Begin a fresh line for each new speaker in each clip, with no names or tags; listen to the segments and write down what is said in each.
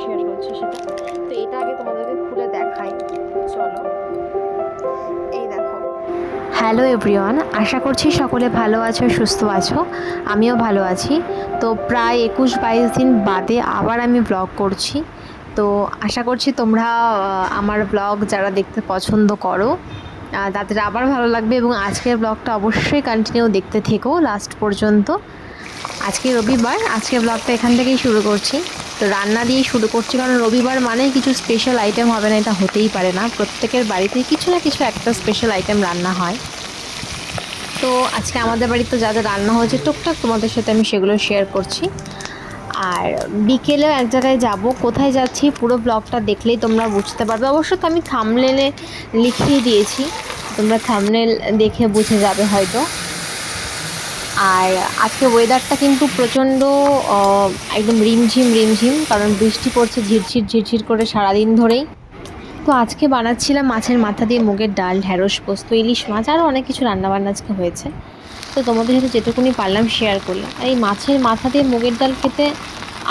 Share করছি সেটা। তো এটা আগে তোমাদেরকে খুলে দেখাই। চলো। এই হ্যালো এভরিওয়ান আশা করছি সকলে ভালো আছো, সুস্থ আছো। আমিও ভালো আছি। তো প্রায় একুশ বাইশ দিন বাদে আবার আমি ব্লগ করছি। তো আশা করছি তোমরা আমার ব্লগ যারা দেখতে পছন্দ করো তাদের আবার ভালো লাগবে এবং আজকের ব্লগটা অবশ্যই কন্টিনিউ দেখতে থেকো লাস্ট পর্যন্ত। আজকে রবিবার, আজকের ব্লগটা এখান থেকেই শুরু করছি। তো রান্না দিয়ে শুরু করছি, কারণ রবিবার মানে কিছু স্পেশাল আইটেম হবে না, এটা হতেই পারে না। প্রত্যেকের বাড়িতে কিছু না কিছু একটা স্পেশাল আইটেম রান্না হয়। তো আজকে আমাদের বাড়িতে যা যা রান্না হয়েছে, টুকটাক তোমাদের সাথে আমি সেগুলো শেয়ার করছি। আর বিকেলেও এক জায়গায় যাব, কোথায় যাচ্ছি পুরো ব্লগটা দেখলেই তোমরা বুঝতে পারবে। অবশ্য তো আমি থামনেলে লিখিয়ে দিয়েছি, তোমরা থামনেল দেখে বুঝে যাবে হয়তো। আর আজকে ওয়েদারটা কিন্তু প্রচণ্ড একদম রিমঝিম রিমঝিম, কারণ বৃষ্টি পড়ছে ঝিরঝির ঝিরঝির করে সারাদিন ধরেই। তো আজকে বানাচ্ছিলাম মাছের মাথা দিয়ে মুগের ডাল, ঢ্যাঁড়স পোস্ত, ইলিশ মাছ, আরও অনেক কিছু রান্নাবান্না আজকে হয়েছে। তো তোমাদের সাথে যেটুকুনি পারলাম শেয়ার করলাম। আর এই মাছের মাথা দিয়ে মুগের ডাল খেতে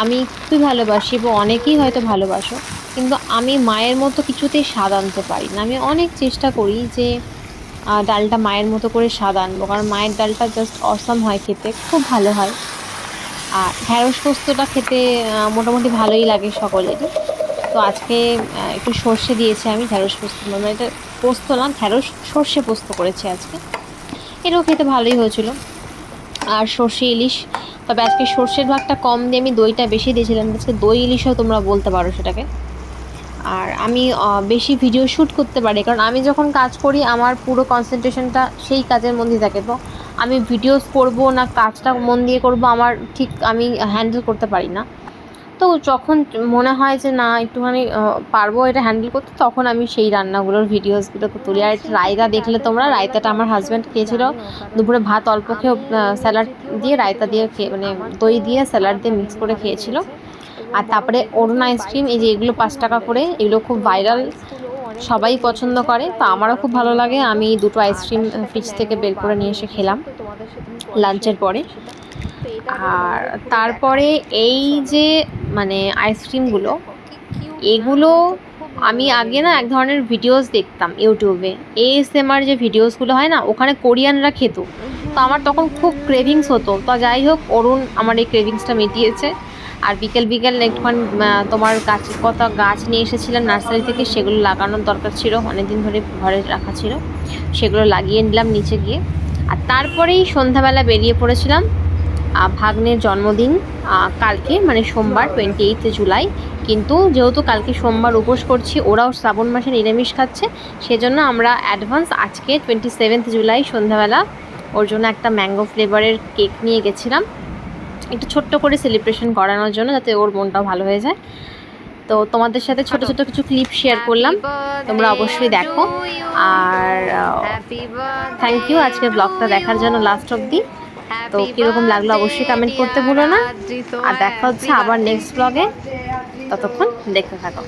আমি খুবই ভালোবাসি এবং অনেকেই হয়তো ভালোবাসো, কিন্তু আমি মায়ের মতো কিছুতেই স্বাদ আনতে পারি না। আমি অনেক চেষ্টা করি যে ডালটা মায়ের মতো করে স্বাদ আনব। কারণ মায়ের ডালটা জাস্ট অসম হয় খেতে, খুব ভালো হয়। আর ঢ্যাঁড়স পোস্তটা খেতে মোটামুটি ভালোই লাগে সকলেরই। তো আজকে একটু সর্ষে দিয়েছি আমি ঢ্যাঁড়স পোস্ত। মানে এটা পোস্ত না, ঢ্যাঁড়স সর্ষে পোস্ত করেছি আজকে। এটাও খেতে ভালোই হয়েছিল। আর সর্ষে ইলিশ, তবে আজকে সর্ষের ভাগটা কম দিয়ে আমি দইটা বেশি দিয়েছিলাম। আজকে দই ইলিশও তোমরা বলতে পারো সেটাকে। আর আমি বেশি ভিডিও শ্যুট করতে পারি। কারণ আমি যখন কাজ করি আমার পুরো কনসেন্ট্রেশনটা সেই কাজের মধ্যেই থাকে। তো আমি ভিডিওস করব না কাজটা মন দিয়ে করব আমার ঠিক আমি হ্যান্ডেল করতে পারি না। তো যখন মনে হয় যে না একটুখানি পারব এটা হ্যান্ডেল করতে তখন আমি সেই রান্নাগুলোর ভিডিওসগুলো তুলি। আর রায়তা দেখলে তোমরা রায়তাটা আমার হাজব্যান্ড খেয়েছিল। দুপুরে ভাত অল্প খেয়ে স্যালাড দিয়ে রায়তা দিয়ে খেয়ে মানে দই দিয়ে স্যালাড দিয়ে মিক্স করে খেয়েছিল। আর তারপরে অরুণ আইসক্রিম, এই যে এগুলো পাঁচ টাকা করে, এগুলো খুব ভাইরাল সবাই পছন্দ করে, তো আমারও খুব ভালো লাগে। আমি দুটো আইসক্রিম ফ্রিজ থেকে বের করে নিয়ে এসে খেলাম লাঞ্চের পরে। আর তারপরে এই যে মানে আইসক্রিমগুলো, এগুলো আমি আগে না এক ধরনের ভিডিওস দেখতাম ইউটিউবে। এএসএমআর যে ভিডিওসগুলো হয় না, ওখানে কোরিয়ানরা খেত। তো আমার তখন খুব ক্রেভিংস হতো। তো যাই হোক, অরুণ আমার এই ক্রেভিংসটা মিটিয়েছে। আর বিকেল বিকেল একটুখানি তোমার গাছ কত গাছ নিয়ে এসেছিলাম নার্সারি থেকে, সেগুলো লাগানোর দরকার ছিল, অনেকদিন ধরে ঘরে রাখা ছিল। সেগুলো লাগিয়ে নিলাম নিচে গিয়ে। আর তারপরেই সন্ধ্যাবেলা বেরিয়ে পড়েছিলাম ভাগ্নের জন্মদিন কালকে মানে সোমবার টোয়েন্টি এইথ জুলাই কিন্তু যেহেতু কালকে সোমবার উপোস করছি, ওরাও শ্রাবণ মাসে নিরামিষ খাচ্ছে, সেজন্য আমরা অ্যাডভান্স আজকে টোয়েন্টি সেভেন্থ জুলাই সন্ধ্যাবেলা ওর জন্য একটা ম্যাঙ্গো ফ্লেভারের কেক নিয়ে গেছিলাম। একটু ছোট্ট করে সেলিব্রেশন করানোর জন্য যাতে ওর মনটাও ভালো হয়ে যায়। তো তোমাদের সাথে ছোট ছোট কিছু ক্লিপ শেয়ার করলাম। তোমরা অবশ্যই দেখো। আর থ্যাংক ইউ আজকের ব্লগটা দেখার জন্য লাস্ট অবধি। তো কীরকম লাগল অবশ্যই কমেন্ট করতে ভুলো না। আর দেখা হচ্ছে আবার নেক্সট ব্লগে ততক্ষণ দেখতে থাকো।